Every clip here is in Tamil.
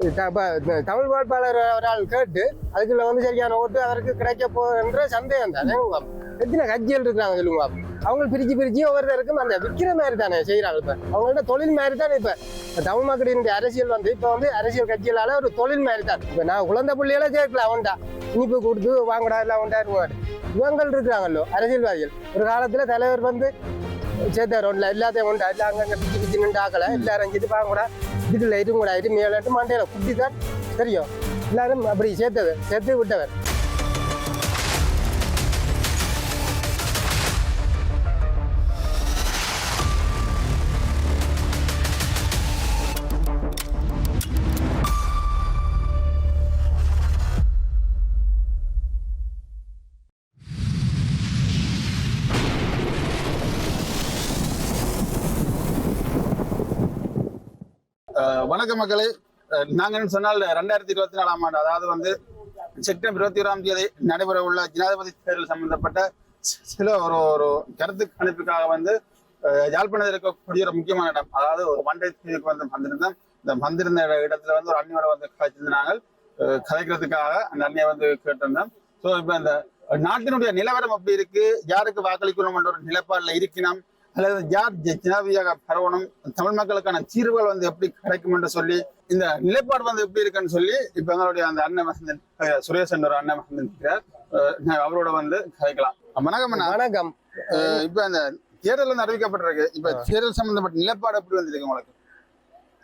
த- தமிழ் வேட்பாளர் ஒரு ஆள் கேட்டு அதுக்குள்ள வந்து சரியான ஓட்டு அவருக்கு கிடைக்க போகின்ற சந்தேகம் தானே எத்தனை கட்சிகள் இருக்கிறாங்க சொல்லுங்க அவங்க பிரிச்சு பிரிச்சு ஒவ்வொருத்தருக்கும் அந்த விற்கிற மாதிரி தானே செய்யறாங்க இப்ப. அவங்கள்ட்ட தொழில் மாதிரி தானே இப்ப. தமிழ் மக்களின் அரசியல் வந்து இப்ப வந்து அரசியல் கட்சிகளால ஒரு தொழில் மாதிரி தான். இப்ப நான் குழந்தை பிள்ளைகள சேர்க்கல அவன்டா இனிப்பு கொடுத்து வாங்கடா எல்லாம் அவன்டா இருவாடு இவங்கள் இருக்கிறாங்கல்லோ அரசியல்வாதிகள். ஒரு காலத்துல தலைவர் வந்து சேர்த்தார் ஒன்றில் எல்லாத்தையும் உண்டா எல்லாம் அங்கங்க பிச்சு பிச்சு நின்று ஆக்கல எல்லாரும் அஞ்சு இது வாங்கடா லைட்டும் கூட இது மேலாட்டு மண்டையில குட்டி தான் தெரியும். எல்லாரும் அப்படி சேர்த்தது சேர்த்து விட்டவர். அஹ் வணக்கம் மக்களே. நாங்க என்ன சொன்னால் ரெண்டாயிரத்தி இருபத்தி நாலாம் ஆண்டு அதாவது வந்து செப்டம்பர் இருபத்தி ஓராம் தேதி நடைபெற உள்ள ஜனாதிபதி தேர்தல் சம்பந்தப்பட்ட சில ஒரு ஒரு கருத்து கணிப்புக்காக வந்து யாழ்ப்பாணத்தில் இருக்கக்கூடிய ஒரு முக்கியமான இடம் அதாவது ஒரு மண்டை தீவுக்கு வந்து வந்திருந்தோம் இந்த வந்திருந்த இடத்துல வந்து ஒரு அண்ணியோட வந்து கழிச்சிருந்தாங்க கதைக்கிறதுக்காக அந்த அண்ணியை வந்து கேட்டிருந்தோம். ஸோ இப்போ இந்த நாட்டினுடைய நிலவரம் அப்படி இருக்கு? யாருக்கு வாக்களிக்கணும் என்ற ஒரு நிலப்பாடுல இருக்கணும்? அல்லது யார் ஜ- ஜனாதிபதியாக பரவணும். தமிழ் மக்களுக்கான தீர்வுகள் வந்து எப்படி கிடைக்கும் என்று சொல்லி இந்த நிலைப்பாடு வந்து எப்படி இருக்குன்னு சொல்லி இப்ப எங்களுடைய அந்த அண்ணன் மகந்தன் அஹ், சுரேஷ் என்ற ஒரு அண்ணன் மகந்தன் இருக்கிறார். அவரோட வந்து கதைக்கலாம். வணக்கம் வணக்கம். இப்ப இந்த தேர்தல் வந்து அறிவிக்கப்பட்டிருக்கு. இப்ப தேர்தல் சம்பந்தப்பட்ட நிலைப்பாடு எப்படி வந்திருக்கு உங்களுக்கு?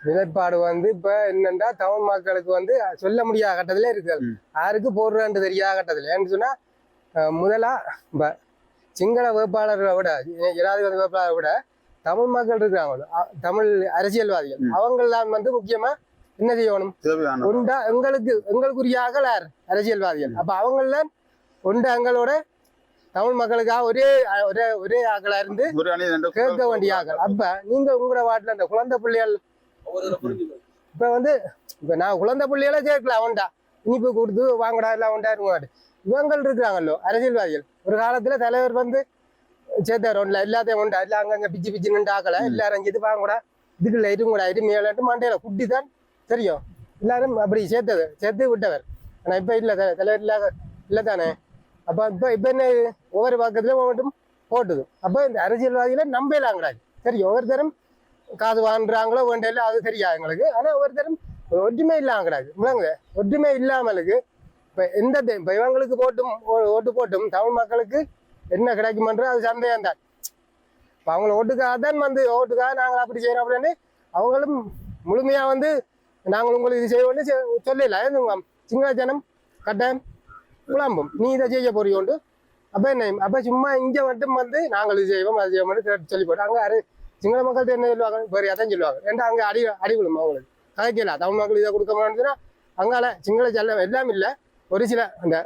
நிலைப்பாடு வந்து இப்ப என்னன்னா தமிழ் மக்களுக்கு வந்து சொல்ல முடியாத கட்டத்திலே இருக்கு. யாருக்கு போடுறான்னு தெரியாத கட்டத்துல. ஏன்னு சொன்னா முதலா இப்ப சிங்கள வேட்பாளர்களை விட ஜனாதிபதி வேட்பாளரை விட தமிழ் மக்கள் இருக்கிறாங்க. தமிழ் அரசியல்வாதிகள். அவங்கெல்லாம் வந்து முக்கியமா என்ன செய்யணும்? ஒண்டா எங்களுக்கு எங்களுக்குரிய யார்? அரசியல்வாதிகள். அப்ப அவங்கெல்லாம் ஒன்று எங்களோட தமிழ் மக்களுக்காக ஒரே ஒரே ஒரே ஆக்களா இருந்து கேட்க வேண்டிய ஆக்கள் அப்ப நீங்க உங்களோட வாட்டில் அந்த குழந்தை பிள்ளைகள் இப்ப வந்து இப்ப நான் குழந்தை பிள்ளைகள சேர்க்கல அவன்டா. இனிப்பு கொடுத்து வாங்கடா எல்லாம் உண்டா இருமாடு இவங்கள் இருக்கிறாங்கல்லோ அரசியல்வாதிகள். ஒரு காலத்துல தலைவர் வந்து சேர்த்தார் ஒன்றில் எல்லாத்தையும் உண்டா எல்லாம் அங்கங்க பிச்சு பிச்சு நின்று ஆக்கல. எல்லாரும் இது வாங்கடா இதுக்குள்ள இருங்கூடா இது மேலாட்டு மண்டையில குட்டி தான் தெரியும். எல்லாரும் அப்படி சேர்த்தது சேர்த்து விட்டவர். ஆனா இப்ப இல்ல தலைவர் இல்லாத இல்ல தானே அப்ப இப்ப இப்ப என்ன ஒவ்வொரு பக்கத்துலயும் மட்டும் போட்டுது. அப்ப இந்த அரசியல்வாதிகளை நம்பலாங்கிறாங்க. சரி ஒவ்வொருத்தரும் காது வாங்குறாங்களோ வேண்டிய அது தெரியாது எங்களுக்கு. ஆனா ஒவ்வொருத்தரும் ஒற்றுமை இல்லாங்கிறாங்க முழங்க ஒற்றுமை இல்லாமலுக்கு இப்போ எந்த இப்போ இவங்களுக்கு போட்டும் ஓ- ஓட்டு போட்டும் தமிழ் மக்களுக்கு என்ன கிடைக்குமன்ற அது சந்தேகம் தான். இப்போ அவங்கள ஓட்டுக்காக தான் வந்து ஓட்டுக்காக நாங்கள் அப்படி செய்கிறோம் அப்படின்னு அவங்களும் முழுமையாக வந்து நாங்கள் உங்களுக்கு இது செய்வோம்னு சொல்லல. ஏன்னு சிங்கள ஜனம் கட்டாயம் குழம்பும் நீ இதை செய்ய போறியோண்டு. அப்போ என்ன அப்போ சும்மா இங்கே மட்டும் வந்து நாங்கள் இது செய்வோம் அது செய்வோம்னு சொல்லி போட்டு அங்கே அரு சிங்கள மக்கள் என்ன சொல்லுவாங்க? வேறு அதான் சொல்லுவாங்க. ஏன்டா அங்கே அடி அடி விழும் அவங்களுக்கு? கதைக்கலாம் தமிழ் மக்கள் இதை கொடுக்க முடியாதுன்னா அங்கால சிங்கள செல்லம் எல்லாம் இல்லை. ஒரு சில அந்த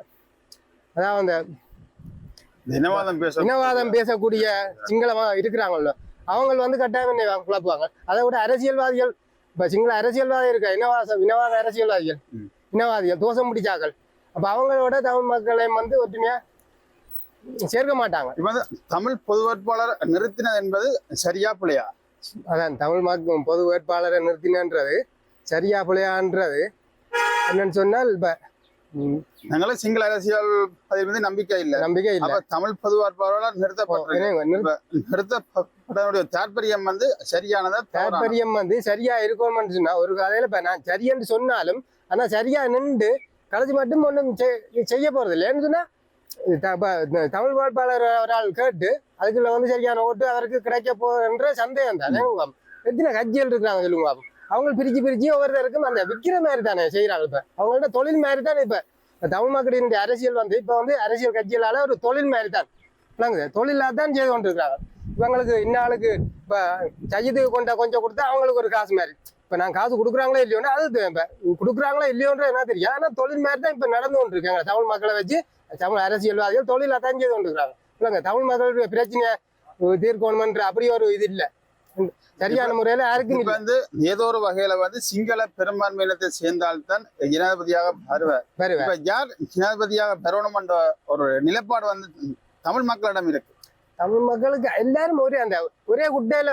அதாவது அந்த இனவாதம் பேச இனவாதம் பேசக்கூடிய சிங்களமா இருக்கிறாங்கல்ல. அவங்க வந்து கட்டாயம் என்னை குழப்புவாங்க. அதை விட அரசியல்வாதிகள் இப்ப சிங்கள அரசியல்வாதி இருக்க இனவாச இனவாத அரசியல்வாதிகள். இனவாதிகள் தோசம் பிடிச்சாக்கள் அப்ப அவங்களோட தமிழ் மக்களை வந்து ஒற்றுமையா சேர்க்க மாட்டாங்க. இப்ப வந்து தமிழ் பொது வேட்பாளர் நிறுத்தினது என்பது சரியா பிள்ளையா அதான் தமிழ் மக்கள் பொது வேட்பாளரை நிறுத்தினன்றது சரியா பிள்ளையான்றது என்னன்னு சொன்னால் இப்ப நாங்களும் சிங்கள அரசியல் பதில் மீது நம்பிக்கை இல்லை. நம்பிக்கை இல்லை. அப்ப தமிழ் பொது வேட்பாளர் நிறுத்தப்பட்டிருக்கு. நிறுத்த நிறுத்தப்பட்டதனுடைய தாற்பயம் வந்து சரியானதா தவறானதா? தாற்பயம் வந்து சரியா இருக்கணும்னு சொன்னா ஒரு கதையில இப்ப நான் சரியென்று சொன்னாலும் ஆனா சரியா நின்று கடைசி மட்டும் ஒன்றும் செய்ய போறது இல்லை. ஏன்னு சொன்னா த- இந்த தமிழ் வேட்பாளர் ஒரு ஆள் கேட்டு அதுக்குள்ள வந்து சரியான ஓட்டு அவருக்கு கிடைக்க போகின்ற சந்தேகம் தானே. எத்தனை கட்சிகள் இருக்கிறாங்க சொல்லுங்க பாப்போம். அவங்க பிரிச்சு பிரிச்சு ஒவ்வொருத்தருக்கும் அந்த விற்கிற மாதிரி தானே செய்யறாங்க இப்ப. அவங்கள்ட்ட தொழில் மாதிரி தானே இப்ப. தமிழ் மக்களினுடைய அரசியல் வந்து இப்ப வந்து அரசியல் கட்சிகளால ஒரு தொழில் மாதிரி தான். விளங்குது. தொழிலாக தான் செய்து கொண்டு இருக்கிறாங்க இவங்களுக்கு இன்னாளுக்கு இப்ப சஜித்துக்கு கொண்ட கொஞ்சம் கொடுத்தா அவங்களுக்கு ஒரு காசு மாதிரி. இப்ப நான் காசு கொடுக்குறாங்களோ இல்லையோன்னு அது கொடுக்குறாங்களோ இல்லையோன்ற என்ன தெரியும் ஆனா தொழில் மாதிரி தான் இப்ப நடந்து கொண்டு இருக்காங்க தமிழ் மக்களை வச்சு. தமிழ் அரசியல்வாதிகள் தொழிலாக தான் செய்து கொண்டு இருக்கிறாங்க இல்லைங்க தமிழ் மக்களுடைய பிரச்சனையை தீர்க்கணுமன்ற அப்படி ஒரு இது இல்லை. சரியான முறையில யாருக்கும் வந்து ஏதோ ஒரு வகையில வந்து சிங்கள பெரும்பான்மையினத்தை சேர்ந்தால்தான் ஜனாதிபதியாக வருவார். இப்ப யார் ஜனாதிபதியாக பெறணும் என்ற ஒரு நிலைப்பாடு வந்து தமிழ் மக்களிடம் இருக்கு. தமிழ் மக்களுக்கு எல்லாரும் ஒரே அந்த ஒரே குட்டையில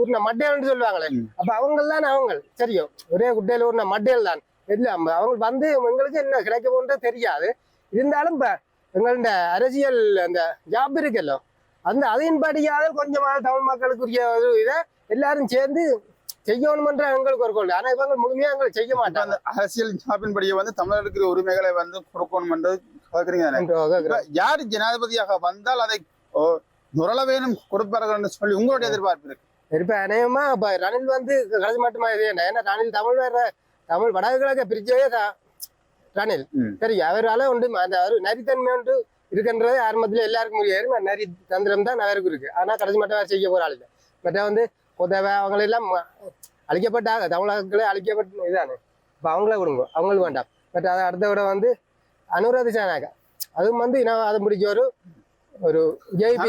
ஊர்ன மட்டையல்னு சொல்லுவாங்களே. அப்ப அவங்க தான் அவங்க சரியோ? ஒரே குட்டையில ஊர்ன மட்டையல் தான். எல்லாம் அவங்க வந்து எங்களுக்கு என்ன கிடைக்க போன்றது தெரியாது. இருந்தாலும் இப்ப எங்களோட அரசியல் அந்த ஜாப் இருக்குல்ல. அந்த அதையின்படியாவது கொஞ்சமாக தமிழ் மக்களுக்குரிய இதை எல்லாரும் சேர்ந்து செய்யணுமன்ற எங்களுக்கு ஒரு கொள்கை ஆனா இவங்க முழுமையா எங்களுக்கு செய்ய மாட்டாங்க அரசியல் ஜாபின் படியே வந்து தமிழருக்கு உரிமைகளை வந்து கொடுக்கணும் என்று கேக்குறீங்க தானே? என்று கேக்குறேன். இப்ப யார் ஜனாதிபதியாக வந்தால் அதை நுரளவேனும் கொடுப்பார்கள் என்று சொல்லி உங்களுடைய எதிர்பார்ப்பு இருக்கு இப்ப அநேகமா இப்ப ரணில் வந்து கடைசி மட்டுமா இது என்ன ஏன்னா ரணில் தமிழ் வேற தமிழ் வடகிழக்க பிரிச்சவே ரணில். தெரியும் அவரால உண்டு அந்த அவர் நரித்தன்மை உண்டு இருக்கின்றது ஆரம்பத்துல எல்லாருக்கும் முடியாது நரி தந்திரம் தான் அவருக்கு இருக்கு. ஆனா கடைசி மட்டும் வேற செய்ய போற ஆள் இல்லை மற்ற வந்து உதவ அவங்க எல்லாம் ம- அழிக்கப்பட்டாங்க தமிழர்களே அழிக்கப்பட்ட இதானே? இப்ப அவங்களே கொடுங்க அவங்களுக்கு வேண்டாம். பட் அதை அடுத்த விட வந்து அனுராத சேனாக. அதுவும் வந்து இன்னும் அதை முடிக்க ஒரு ஒரு ஜெயிபி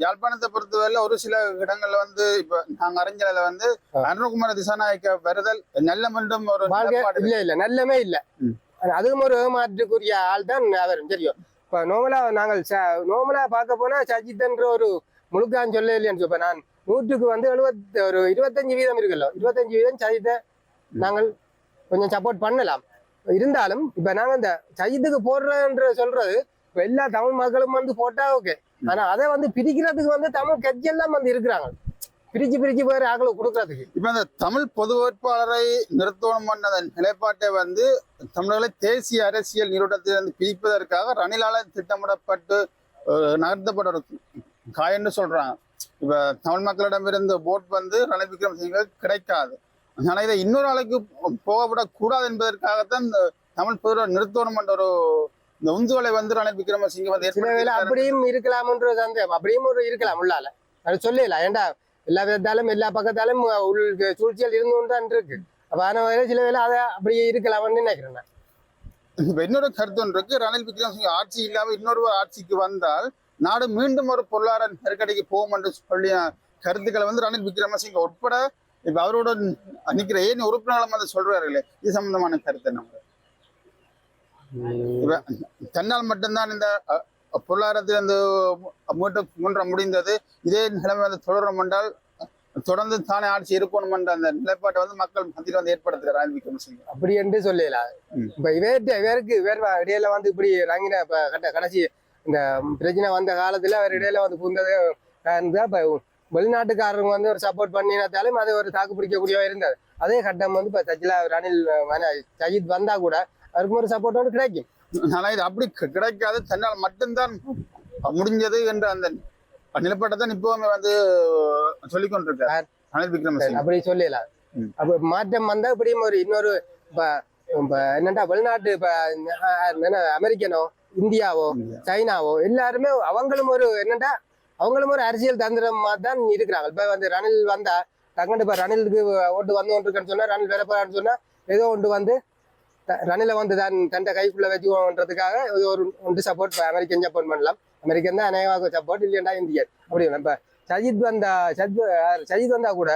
யாழ்ப்பாணத்தை பொறுத்தவரையில ஒரு சில இடங்கள்ல வந்து இப்ப நாங்க அறிஞர்ல வந்து. அருணகுமார திசாநாயக்க வருதல் நல்ல மீண்டும் ஒரு இல்ல இல்ல. நல்லமே இல்ல. அதுவும் ஒரு ஏமாற்றுக்குரிய ஆள் தான் அவர் தெரியும். இப்ப நோமலா நாங்கள் ச நோமலாக பார்க்க போனா சஜித்ன்ற ஒரு முழுக்கான்னு சொல்ல இல்லையான்னு இப்ப நான் நூற்றுக்கு வந்து எழுபத்தி ஒரு இருபத்தஞ்சு வீதம் இருக்குல்ல. இருபத்தஞ்சு வீதம் சஜித்தை நாங்கள் கொஞ்சம் சப்போர்ட் பண்ணலாம். இருந்தாலும் இப்ப நாங்க இந்த சஜித்துக்கு போடுறன்ற சொல்றது இப்போ எல்லா தமிழ் மக்களும் வந்து போட்டா ஓகே ஆனா அதை வந்து பிரிக்கிறதுக்கு வந்து தமிழ் கட்சி எல்லாம் வந்து இருக்கிறாங்க. பிரிச்சு பிரிச்சு வேற ஆக்களை கொடுக்கறதுக்கு. இப்ப இந்த தமிழ் பொது வேட்பாளரை நிறுத்தணும் என்ற நிலைப்பாட்டை வந்து தமிழர்களை தேசிய அரசியல் நீரோட்டத்திலிருந்து பிரிப்பதற்காக ரணிலால திட்டமிடப்பட்டு அஹ், நகர்த்தப்பட்ட ஒரு காயன்னு சொல்றாங்க. இப்ப தமிழ் மக்களிடமிருந்து ஓட் வந்து ரணில் விக்ரமசிங்க கிடைக்காது. அதனால இதை இன்னொரு ஆளுக்கு போகப்படக்கூடாது என்பதற்காகத்தான் இந்த தமிழ் பொதுவை நிறுத்தணும் என்ற ஒரு இந்த உந்துவலை வந்து ரணில் விக்ரமசிங்க வந்து. அப்படியும் இருக்கலாம்ன்ற சந்தேகம். அப்படியும் ஒரு இருக்கலாம் உள்ளால. அது சொல்லலாம் ஏன்டா எல்லா விதத்தாலும் எல்லா பக்கத்தாலும் உள் சூழ்ச்சிகள் இருந்து கொண்டு தான் இருக்கு. அப்ப ஆன வகையில சில வேளை அதை அப்படியே இருக்கலாம்னு நினைக்கிறேன் நான். இப்ப இன்னொரு கருத்து ஒன்று இருக்கு. ரணில் விக்ரமசிங்க ஆட்சி இல்லாம இன்னொரு ஆட்சிக்கு வந்தால் நாடு மீண்டும் ஒரு பொருளாதார நெருக்கடிக்கு போகும் என்று சொல்லிய கருத்துக்களை வந்து ரணில் விக்ரமசிங்க உட்பட இப்ப அவரோட நிக்கிற ஏன் உறுப்பினர்களும் வந்து சொல்றாருல்ல இது சம்பந்தமான கருத்து நம்ம தன்னால் மட்டும்தான் இந்த பொருளாதாரத்தில் அந்த மீட்ட முன்ற முடிந்தது. இதே நிலைமை வந்து தொடரும் என்றால் தொடர்ந்து தானே ஆட்சி இருக்கணும் என்ற அந்த நிலைப்பாட்டை வந்து மக்கள் மத்தியில் வந்து ஏற்படுத்துகிறார் விக்ரமசிங்க அப்படி என்று சொல்லலாம் ம். இப்ப இவர்கிட்ட இவருக்கு இவர் இடையில வந்து இப்படி இறங்கின இப்ப கட்ட கடைசி இந்த பிரச்சனை வந்த காலத்துல அவர் இடையில வந்து புந்தது இருந்தா இப்ப வெளிநாட்டுக்காரங்க வந்து ஒரு சப்போர்ட் பண்ணினதாலும் அது ஒரு தாக்கு பிடிக்கக்கூடியவா இருந்தது. அதே கட்டம் வந்து இப்ப சஜிலா ரணில் சஜித் வந்தா கூட அவருக்கும் ஒரு சப்போர்ட் வந்து கிடைக்கும். ஆனா இது அப்படி கிடைக்காது. தன்னால் மட்டும்தான் முடிஞ்சது என்ற அந்த நிலப்பாட்டை தான் இப்பவுமே வந்து சொல்லிக் கொண்டிருக்கார். யார்? ரணில் விக்ரமசிங்க. அப்படி சொல்லலாம் ம். அப்ப மாற்றம் வந்தா இப்படியும் ஒரு இன்னொரு இப்ப என்னடா வெளிநாட்டு இப்ப என்ன அமெரிக்கனோ இந்தியாவோ சைனாவோ எல்லாருமே அவங்களும் ஒரு என்னடா அவங்களும் ஒரு அரசியல் தந்திரமா தான் இருக்கிறாங்க. இப்ப வந்து ரணில் வந்தா டக்குனு இப்ப ரணிலுக்கு ஓட்டு வந்து கொண்டிருக்கேன்னு சொன்னா ரணில் வேற போறான்னு சொன்னா ஏதோ ஒன்று வந்து ரணிலை வந்து தான் தன்னை கைக்குள்ள வச்சுக்கோன்றதுக்காக இது ஒரு ஒன்று சப்போர்ட் அமெரிக்கன் சப்போர்ட் பண்ணலாம். அமெரிக்கன் தான் அநேகமாக சப்போர்ட் இல்லையா இந்தியன். அப்படி இப்ப சஜித் வந்தா சஜித் சஜித் வந்தா கூட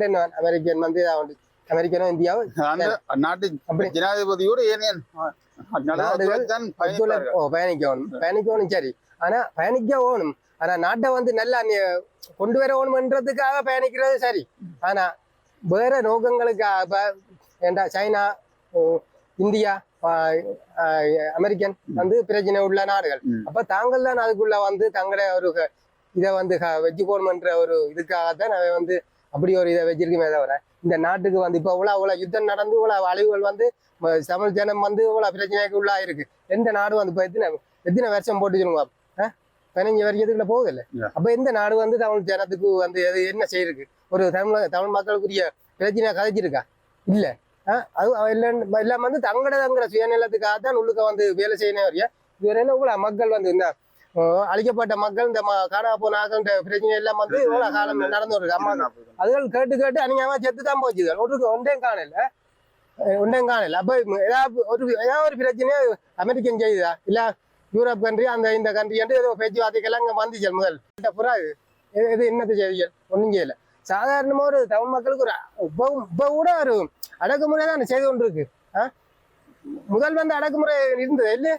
என்ன அமெரிக்கன் வந்து இதான் வந்து அமெரிக்கனோ இந்தியாவோ? அந்த நாட்டு. ஜனாதிபதியோடு ஏனைய நாடுகள் தான் ஒத்துழைப்பு- பயணிப்பார்கள் ஓ பயணிக்கணும். பயணிக்கணும் சரி. ஆனா பயணிக்க ஓணும் ஆனா நாட்டை வந்து நல்லா நீ கொண்டு வர ஓணும்ன்றதுக்காக பயணிக்கிறது சரி. ஆனா வேற நோக்கங்களுக்காக இப்ப ஏண்டா சைனா இந்தியா அமெரிக்கன் வந்து பிரச்சனை உள்ள நாடுகள். அப்ப தாங்கள் தான் அதுக்குள்ள வந்து தங்கள ஒரு இதை வந்து வச்சுக்கணும்ன்ற ஒரு இதுக்காகத்தான் அவன் வந்து அப்படி ஒரு இதை வச்சிருக்குமே தவிர இந்த நாட்டுக்கு வந்து இப்ப இவ்வளவு இவ்வளவு யுத்தம் நடந்து இவ்வளவு அழிவுகள் வந்து தமிழ் ஜனம் வந்து இவ்வளவு பிரச்சனைக்கு உள்ளா இருக்கு எந்த நாடு வந்து இப்ப எத்தனை எத்தனை வருஷம் போட்டு சொல்லுங்க பதினஞ்சு வருஷத்துக்குள்ள போகுதில்ல. அப்ப எந்த நாடு வந்து தமிழ் ஜனத்துக்கு வந்து எது என்ன செய்யிருக்கு? ஒரு தமிழ் தமிழ் மக்களுக்குரிய பிரச்சனை கதைச்சிருக்கா? இல்ல. அது எல்லாம் வந்து தங்கட தங்கட சுயநலத்துக்காக தான் உள்ளுக்க வந்து வேலை செய்யணும் வரையா இதுவரையில இவ்வளவு மக்கள் வந்து அஹ், அழிக்கப்பட்ட மக்கள் இந்த காணா போன ஆகன்ற பிரச்சனை எல்லாம் வந்து இவ்வளவு காலம் நடந்து வருது. அம்மா அதுகள் கேட்டு கேட்டு அநியாயமா செத்து தான் போச்சு. ஒன்றுக்கு ஒன்றையும் காணல. ஒன்றையும் காணல. அப்ப ஏதாவது ஒரு ஏதாவது ஒரு பிரச்சனையா அமெரிக்கன் செய்யுதா இல்ல யூரோப் கண்ட்ரி அந்த இந்த கண்ட்ரி என்று ஏதோ பேச்சுவார்த்தைக்கெல்லாம் இங்க வந்துச்சு முதல். புறா இது. என்னத்தை செய்திகள்? ஒன்றும் செய்யல. சாதாரணமா ஒரு தமிழ் மக்களுக்கு ஒரு இப்போ இப்போ கூட ஒரு அடக்குமுறை தான் செய்து கொண்டு இருக்கு முதல் வந்து அடக்குமுறை இருந்தது இல்லை?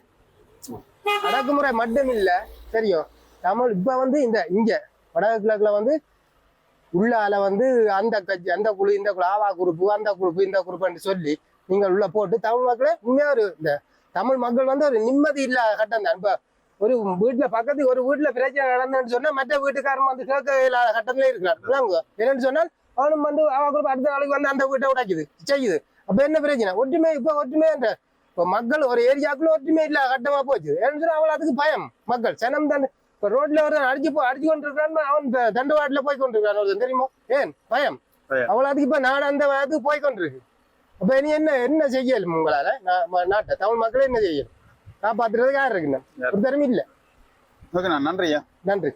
அடக்குமுறை மட்டும் இல்ல. தெரியும். தமிழ் இப்ப வந்து இந்த இங்க வடக்கு கிழக்குல வந்து உள்ளால வந்து அந்த கட்சி அந்த குழு இந்த குழு ஆவா குரூப்பு அந்த குரூப்பு இந்த குரூப்புன்னு சொல்லி நீங்கள் உள்ள போட்டு தமிழ் மக்களை உண்மையா ஒரு இந்த தமிழ் மக்கள் வந்து ஒரு நிம்மதி இல்லாத கட்டம் தான். இப்ப ஒரு வீட்டுல பக்கத்து ஒரு வீட்டுல பிரச்சனை நடந்ததுன்னு சொன்னா மற்ற வீட்டுக்காரன் வந்து கேட்க இல்லாத கட்டத்திலே இருக்கிறார். விளங்குங்க. என்னன்னு சொன்னால் அவனும் வந்து அவ குரூப் அடுத்த நாளைக்கு வந்து அந்த வீட்டை உடைக்குது. செய்யுது. அப்ப என்ன பிரச்சனை? ஒற்றுமை இப்ப ஒற்றுமை இந்த இப்ப மக்கள் ஒரு ஏரியாக்குள்ள ஒற்றுமை இல்லாத கட்டமா போச்சு. ஏன்னு சொன்னா அவள் அதுக்கு பயம். மக்கள் சனம் தான் இப்ப ரோட்ல ஒரு அடிச்சு போ அடிச்சு கொண்டிருக்கான்னு அவன் தண்டுவாட்டில போய் கொண்டிருக்கான் ஒருத்தன் தெரியுமா? ஏன்? பயம். அவள் அதுக்கு இப்ப நாடு அந்த இதுக்கு போய் கொண்டிருக்கு. அப்ப இனி என்ன என்ன செய்யலும் உங்களால? நாட்டை தமிழ் மக்களே என்ன செய்யணும்? காப்பாத்துறதுக்கு யார் இருக்குன்னு? ஒரு திறமை இல்ல. ஓகே நான் நன்றியா? நன்றி.